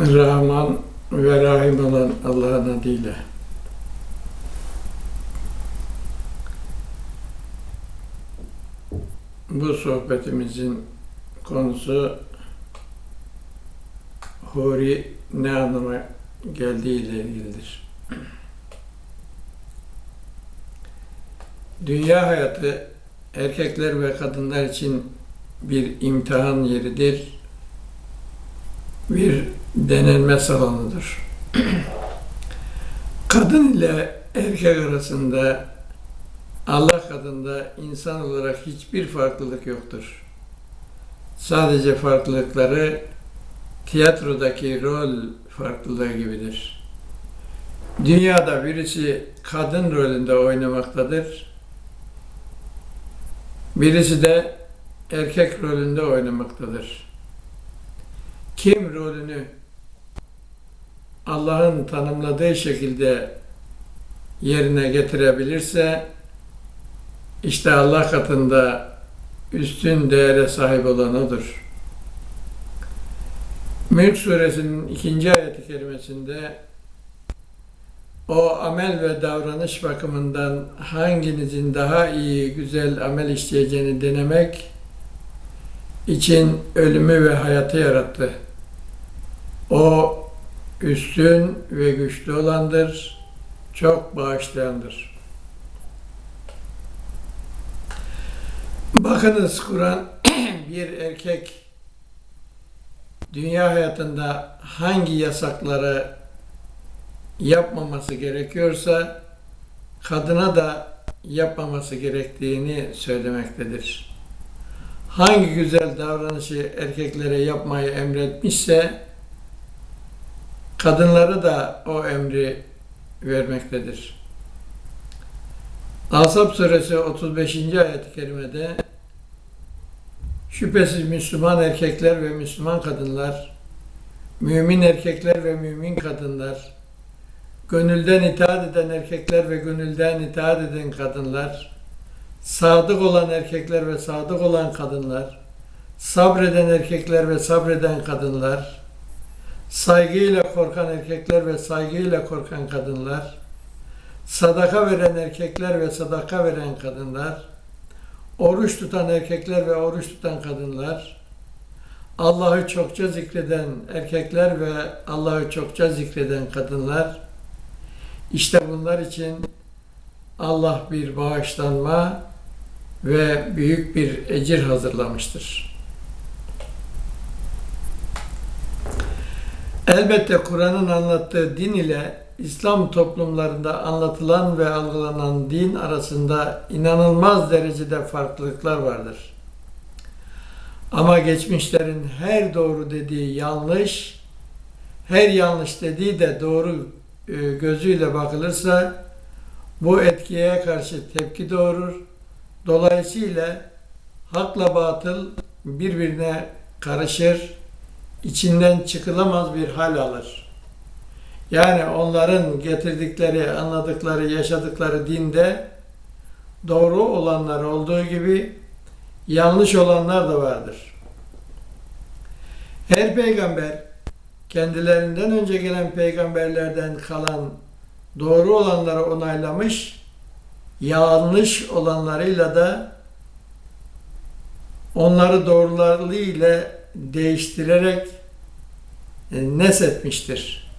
Rahman ve Rahim olan Allah'ın adıyla. Bu sohbetimizin konusu huri ne anlama geldiği ile ilgilidir. Dünya hayatı erkekler ve kadınlar için bir imtihan yeridir, bir denenme salonudur. Kadın ile erkek arasında Allah katında insan olarak hiçbir farklılık yoktur. Sadece farklılıkları tiyatrodaki rol farklılığı gibidir. Dünyada birisi kadın rolünde oynamaktadır. Birisi de erkek rolünde oynamaktadır. Kim rolünü Allah'ın tanımladığı şekilde yerine getirebilirse işte Allah katında üstün değere sahip olan odur. Mülk suresinin ikinci ayeti kerimesinde o amel ve davranış bakımından hanginizin daha iyi, güzel amel işleyeceğini denemek için ölümü ve hayatı yarattı. O üstün ve güçlü olandır, çok bağışlayandır. Bakınız Kur'an bir erkek dünya hayatında hangi yasakları yapmaması gerekiyorsa kadına da yapmaması gerektiğini söylemektedir. Hangi güzel davranışı erkeklere yapmayı emretmişse kadınları da o emri vermektedir. Asap suresi 35. ayet-i kerimede Şüphesiz Müslüman erkekler ve Müslüman kadınlar, mümin erkekler ve mümin kadınlar, gönülden itaat eden erkekler ve gönülden itaat eden kadınlar, sadık olan erkekler ve sadık olan kadınlar, sabreden erkekler ve sabreden kadınlar, saygıyla korkan erkekler ve saygıyla korkan kadınlar, sadaka veren erkekler ve sadaka veren kadınlar, oruç tutan erkekler ve oruç tutan kadınlar, Allah'ı çokça zikreden erkekler ve Allah'ı çokça zikreden kadınlar, işte bunlar için Allah bir bağışlanma ve büyük bir ecir hazırlamıştır. Elbette Kur'an'ın anlattığı din ile İslam toplumlarında anlatılan ve algılanan din arasında inanılmaz derecede farklılıklar vardır. Ama geçmişlerin her doğru dediği yanlış, her yanlış dediği de doğru e, gözüyle bakılırsa bu etkiye karşı tepki doğurur. Dolayısıyla hakla batıl birbirine karışır, içinden çıkılamaz bir hal alır. Yani onların getirdikleri, anladıkları, yaşadıkları dinde doğru olanlar olduğu gibi yanlış olanlar da vardır. Her peygamber kendilerinden önce gelen peygamberlerden kalan doğru olanları onaylamış, yanlış olanlarıyla da onları doğrularıyla değiştirerek nesetmiştir.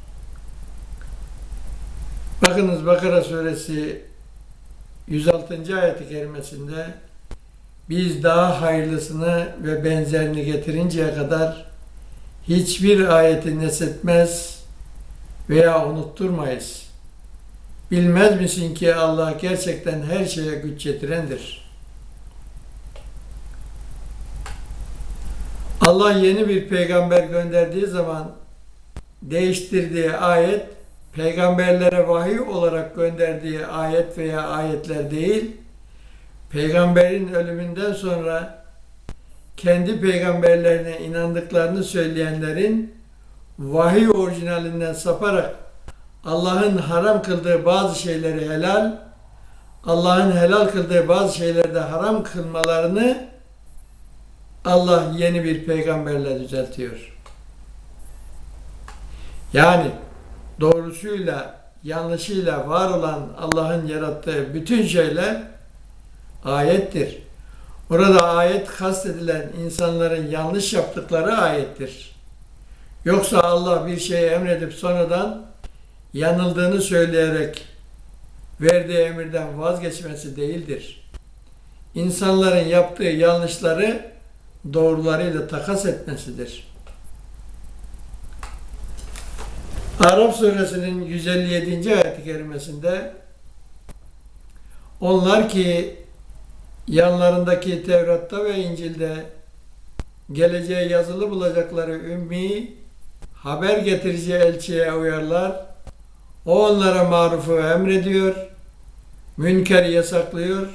Bakınız Bakara suresi 106. ayet-i kerimesinde biz daha hayırlısını ve benzerini getirinceye kadar hiçbir ayeti nesetmez veya unutturmayız. Bilmez misin ki Allah gerçekten her şeye güç yetirendir. Allah yeni bir peygamber gönderdiği zaman değiştirdiği ayet peygamberlere vahiy olarak gönderdiği ayet veya ayetler değil, peygamberin ölümünden sonra kendi peygamberlerine inandıklarını söyleyenlerin vahiy orijinalinden saparak Allah'ın haram kıldığı bazı şeyleri helal, Allah'ın helal kıldığı bazı şeyleri de haram kılmalarını Allah yeni bir peygamberle düzeltiyor. Yani doğrusuyla yanlışıyla var olan Allah'ın yarattığı bütün şeyler ayettir. Orada ayet kastedilen insanların yanlış yaptıkları ayettir. Yoksa Allah bir şeyi emredip sonradan yanıldığını söyleyerek verdiği emirden vazgeçmesi değildir. İnsanların yaptığı yanlışları doğrularıyla takas etmesidir. Arap suresinin 157. ayet-i kerimesinde onlar ki yanlarındaki Tevrat'ta ve İncil'de geleceğe yazılı bulacakları ümmi haber getirici elçiye uyarlar. O onlara marufu emrediyor, münkeri yasaklıyor,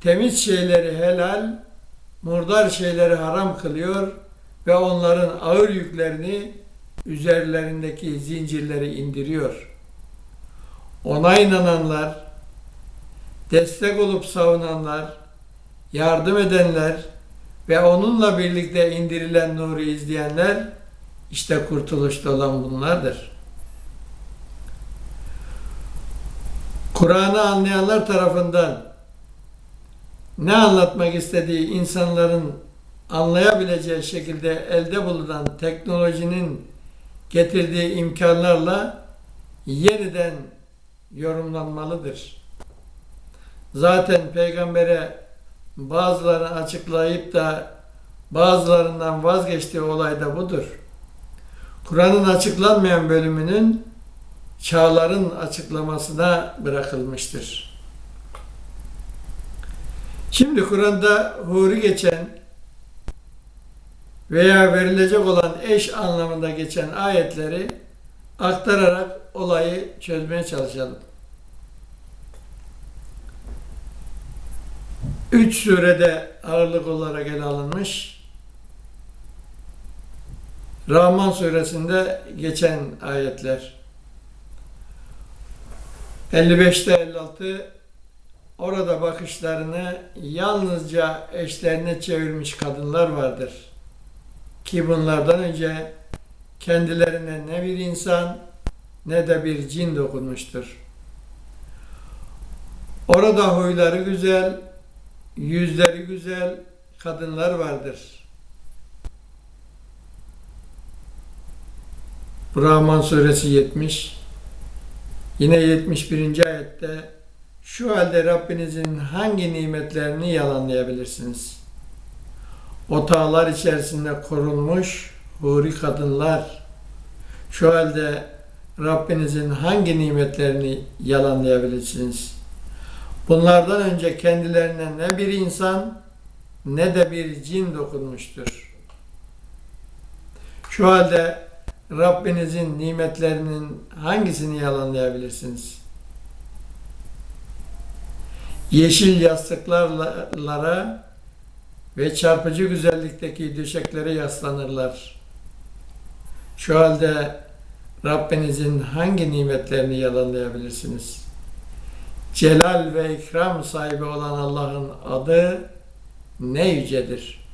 temiz şeyleri helal, murdar şeyleri haram kılıyor ve onların ağır yüklerini üzerlerindeki zincirleri indiriyor. Ona inananlar, destek olup savunanlar, yardım edenler ve onunla birlikte indirilen nuru izleyenler işte kurtuluşta olan bunlardır. Kur'an'ı anlayanlar tarafından ne anlatmak istediği insanların anlayabileceği şekilde elde bulunan teknolojinin getirdiği imkanlarla yeniden yorumlanmalıdır. Zaten peygambere bazılarını açıklayıp da bazılarından vazgeçtiği olay da budur. Kur'an'ın açıklanmayan bölümünün çağların açıklamasına bırakılmıştır. Şimdi Kur'an'da huri geçen veya verilecek olan eş anlamında geçen ayetleri aktararak olayı çözmeye çalışalım. Üç surede ağırlık olarak ele alınmış. Rahman suresinde geçen ayetler. 55'te 56 orada bakışlarını yalnızca eşlerine çevirmiş kadınlar vardır. Ki bunlardan önce kendilerine ne bir insan ne de bir cin dokunmuştur. Orada huyları güzel, yüzleri güzel kadınlar vardır. Rahman suresi 70 Yine 71. ayette şu halde Rabbinizin hangi nimetlerini yalanlayabilirsiniz? Otağlar içerisinde korunmuş huri kadınlar şu halde Rabbinizin hangi nimetlerini yalanlayabilirsiniz? Bunlardan önce kendilerine ne bir insan ne de bir cin dokunmuştur. Şu halde Rabbinizin nimetlerinin hangisini yalanlayabilirsiniz? Yeşil yastıklarlara ve çarpıcı güzellikteki döşeklere yaslanırlar. Şu halde Rabbinizin hangi nimetlerini yalanlayabilirsiniz? Celal ve ikram sahibi olan Allah'ın adı ne yücedir.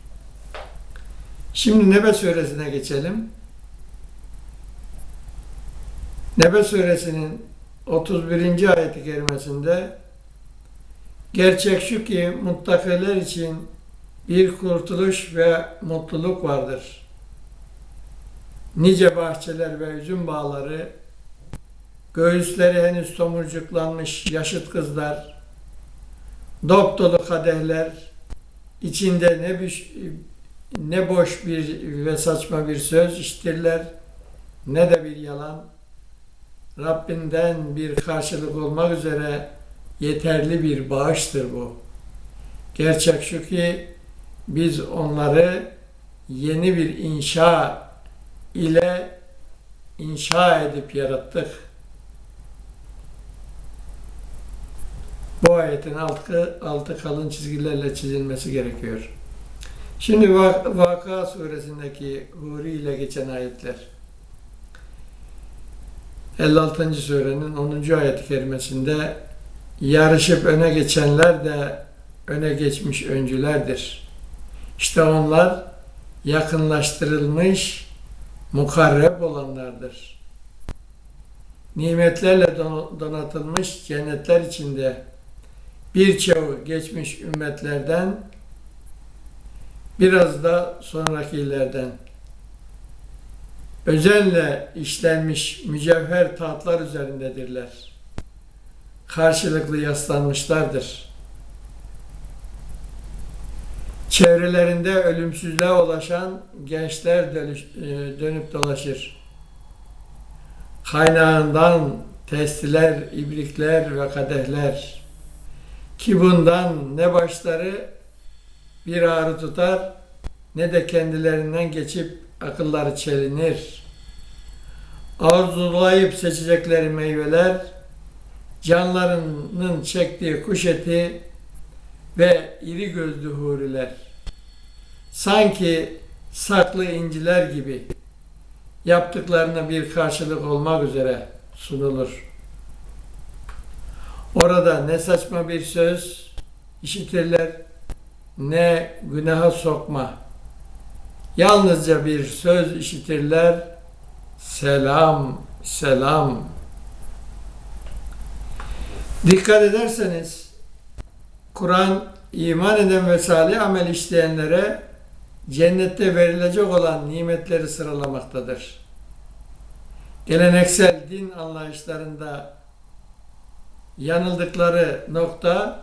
Şimdi Nebe suresine geçelim. Nebe suresinin 31. ayeti kerimesinde gerçek şu ki muttakiler için bir kurtuluş ve mutluluk vardır. Nice bahçeler ve üzüm bağları, göğüsleri henüz tomurcuklanmış yaşıt kızlar, dop dolu kadehler, içinde ne bir, ne boş bir ve saçma bir söz iştirler, ne de bir yalan. Rabbinden bir karşılık olmak üzere yeterli bir bağıştır bu. Gerçek şu ki biz onları yeni bir inşa ile inşa edip yarattık. Bu ayetin altı, altı kalın çizgilerle çizilmesi gerekiyor. Şimdi Vaka suresindeki Huri ile geçen ayetler. 56. surenin 10. ayet-i kerimesinde yarışıp öne geçenler de öne geçmiş öncülerdir. İşte onlar yakınlaştırılmış, mukarreb olanlardır. nimetlerle don- donatılmış cennetler içinde birçoğu geçmiş ümmetlerden biraz da sonrakilerden özenle işlenmiş mücevher tahtlar üzerindedirler. Karşılıklı yaslanmışlardır. Çevrelerinde ölümsüzlüğe ulaşan gençler e, dönüp dolaşır. Kaynağından testiler, ibrikler ve kadehler ki bundan ne başları bir ağrı tutar ne de kendilerinden geçip akılları çelinir. Arzulayıp seçecekleri meyveler, canlarının çektiği kuş eti ve iri gözlü huriler. Sanki saklı inciler gibi yaptıklarına bir karşılık olmak üzere sunulur. Orada ne saçma bir söz işitirler, ne günaha sokma. Yalnızca bir söz işitirler, selam, selam. Dikkat ederseniz, Kur'an iman eden ve salih amel işleyenlere cennette verilecek olan nimetleri sıralamaktadır. Geleneksel din anlayışlarında yanıldıkları nokta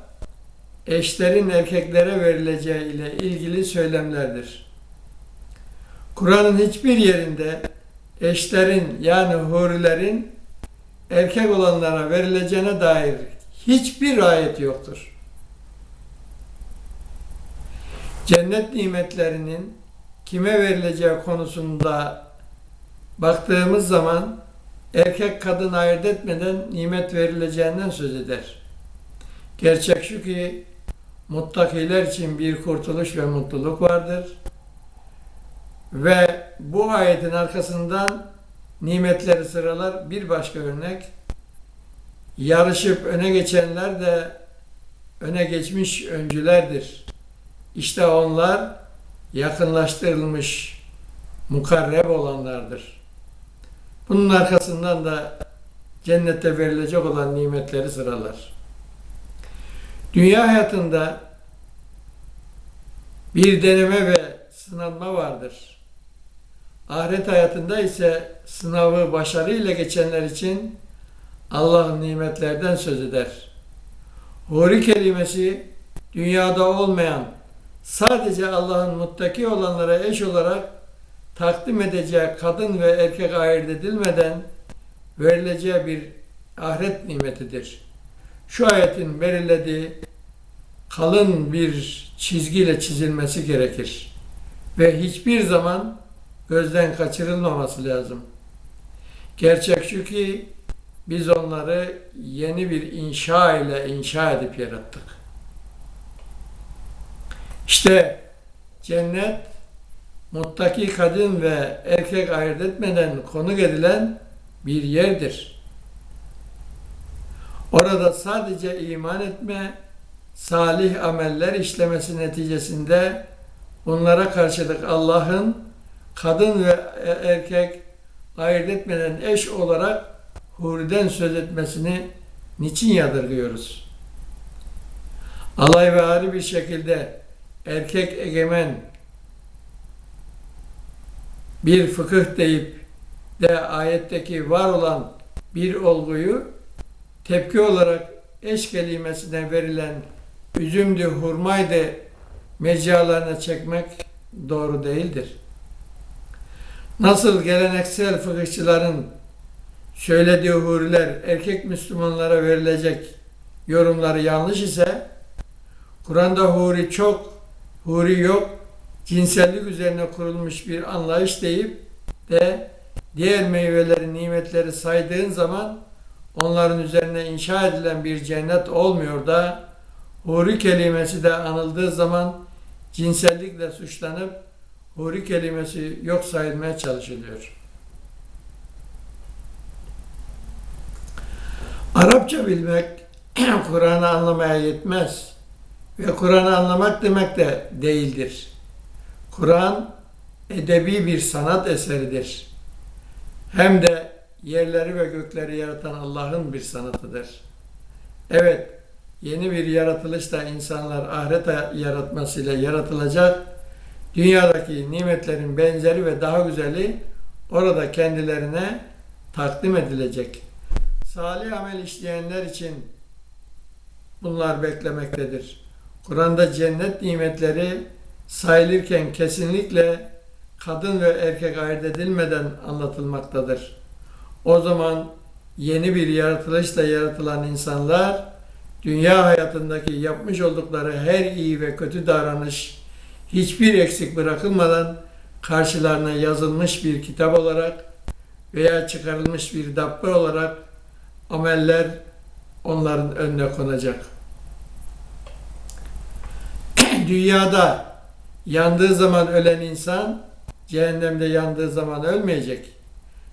eşlerin erkeklere verileceği ile ilgili söylemlerdir. Kur'an'ın hiçbir yerinde eşlerin yani hurilerin erkek olanlara verileceğine dair hiçbir ayet yoktur. Cennet nimetlerinin kime verileceği konusunda baktığımız zaman erkek kadın ayırt etmeden nimet verileceğinden söz eder. Gerçek şu ki muttakiler için bir kurtuluş ve mutluluk vardır. Ve bu ayetin arkasından nimetleri sıralar bir başka örnek. Yarışıp öne geçenler de öne geçmiş öncülerdir. İşte onlar yakınlaştırılmış mukarreb olanlardır. Bunun arkasından da cennette verilecek olan nimetleri sıralar. Dünya hayatında bir deneme ve sınanma vardır. Ahiret hayatında ise sınavı başarıyla geçenler için Allah'ın nimetlerden söz eder. Huri kelimesi dünyada olmayan sadece Allah'ın muttaki olanlara eş olarak takdim edeceği kadın ve erkek ayırt edilmeden verileceği bir ahiret nimetidir. Şu ayetin belirlediği kalın bir çizgiyle çizilmesi gerekir ve hiçbir zaman gözden kaçırılmaması lazım. Gerçek şu ki biz onları yeni bir inşa ile inşa edip yarattık. İşte cennet muttaki kadın ve erkek ayırt etmeden konuk edilen bir yerdir. Orada sadece iman etme, salih ameller işlemesi neticesinde bunlara karşılık Allah'ın kadın ve erkek ayırt etmeden eş olarak huriden söz etmesini niçin yadırgıyoruz? Alay ve ari bir şekilde erkek egemen bir fıkıh deyip de ayetteki var olan bir olguyu tepki olarak eş kelimesine verilen üzümdü, hurmaydı mecralarına çekmek doğru değildir. Nasıl geleneksel fıkıhçıların söylediği huriler erkek Müslümanlara verilecek yorumları yanlış ise Kur'an'da huri çok, huri yok, cinsellik üzerine kurulmuş bir anlayış deyip de diğer meyveleri, nimetleri saydığın zaman onların üzerine inşa edilen bir cennet olmuyor da huri kelimesi de anıldığı zaman cinsellikle suçlanıp huri kelimesi yok sayılmaya çalışılıyor. Arapça bilmek Kur'an'ı anlamaya yetmez ve Kur'an'ı anlamak demek de değildir. Kur'an edebi bir sanat eseridir. Hem de yerleri ve gökleri yaratan Allah'ın bir sanatıdır. Evet, yeni bir yaratılışla insanlar ahiret yaratmasıyla yaratılacak. Dünyadaki nimetlerin benzeri ve daha güzeli orada kendilerine takdim edilecek. Salih amel işleyenler için bunlar beklemektedir. Kur'an'da cennet nimetleri sayılırken kesinlikle kadın ve erkek ayırt edilmeden anlatılmaktadır. O zaman yeni bir yaratılışla yaratılan insanlar dünya hayatındaki yapmış oldukları her iyi ve kötü davranış hiçbir eksik bırakılmadan karşılarına yazılmış bir kitap olarak veya çıkarılmış bir dabbe olarak ameller onların önüne konacak. Dünyada yandığı zaman ölen insan cehennemde yandığı zaman ölmeyecek.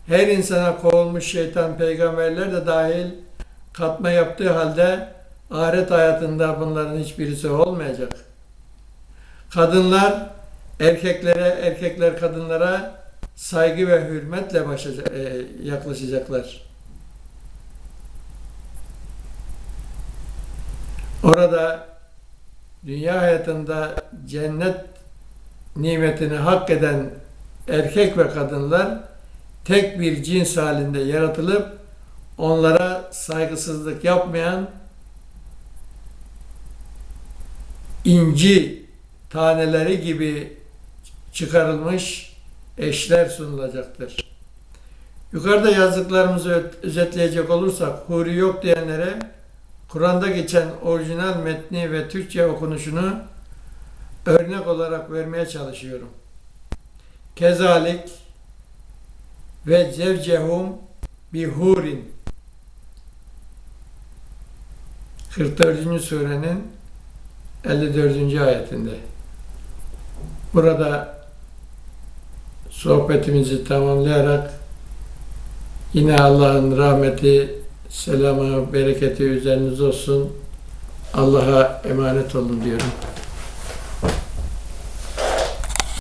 Her insana kovulmuş şeytan peygamberler de dahil katma yaptığı halde ahiret hayatında bunların hiçbirisi olmayacak. Kadınlar erkeklere, erkekler kadınlara saygı ve hürmetle başa, e, yaklaşacaklar. Orada dünya hayatında cennet nimetini hak eden erkek ve kadınlar tek bir cins halinde yaratılıp onlara saygısızlık yapmayan inci taneleri gibi çıkarılmış eşler sunulacaktır. Yukarıda yazdıklarımızı özetleyecek olursak huri yok diyenlere Kur'an'da geçen orijinal metni ve Türkçe okunuşunu örnek olarak vermeye çalışıyorum. Kezalik ve zevcehum bihurin 44. surenin 54. ayetinde. Burada sohbetimizi tamamlayarak yine Allah'ın rahmeti, selamı, bereketi üzerinize olsun. Allah'a emanet olun diyorum.